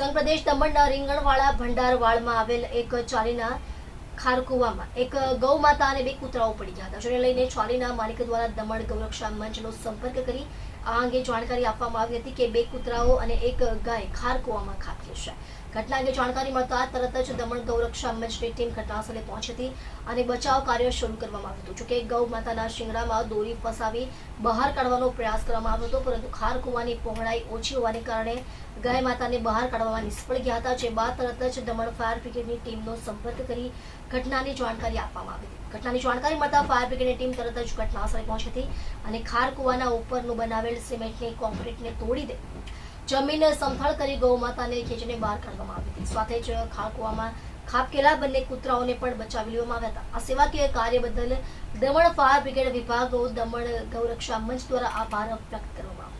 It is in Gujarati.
સંઘ પ્રદેશ દમણના રીંગણવાળા ભંડારવાળમાં આવેલ એક ચાલીના ખારકુવામાં એક ગૌ માતા અને બે કૂતરાઓ પડી ગયા હતા. જેને લઈને ચાલીના માલિક દ્વારા દમણ ગૌરક્ષા મંચનો સંપર્ક કરી આ અંગે જાણકારી આપવામાં આવી હતી કે બે કૂતરાઓ અને એક ગાય ખારકુવામાં ખાબકી છે. ઘટના અંગે જાણકારી મળતા તરત જ દમણ ગૌરક્ષા મંચની ટીમ ઘટનાસ્થળે પહોંચી હતી અને બચાવ કાર્ય શરૂ કરવામાં આવ્યું હતું. જોકે ગૌ માતાના શિંગડામાં દોરી ફસાવી બહાર કાઢવાનો પ્રયાસ કરવામાં આવ્યો હતો, પરંતુ ખાર કૂવાની પહોળાઈ ઓછી હોવાને કારણે ગાય માતાને બહાર કાઢવામાં નિષ્ફળ ગયા હતા, જે બાદ તરત જ દમણ ફાયર બ્રિગેડની ટીમનો સંપર્ક કરી ઘટનાની જાણકારી આપવામાં આવી હતી. ઘટનાની જાણકારી મળતા ફાયર બ્રિગેડની ટીમ તરત જ ઘટનાસ્થળે પહોંચી હતી અને ખાર કૂવાના ઉપરનું બનાવેલ સિમેન્ટની કોન્ક્રીટને તોડી દે. જમીન સમથળ કરી ગૌ માતાને ખેંચીને બહાર કાઢવામાં આવી હતી. સાથે જ ખારકુવામાં ખાબકેલા બંને કૂતરાઓને પણ બચાવી લેવામાં આવ્યા હતા. આ સેવાકીય કાર્ય બદલ દમણ ફાયર બ્રિગેડ વિભાગો દમણ ગૌરક્ષા મંચ દ્વારા આભાર વ્યક્ત કરવામાં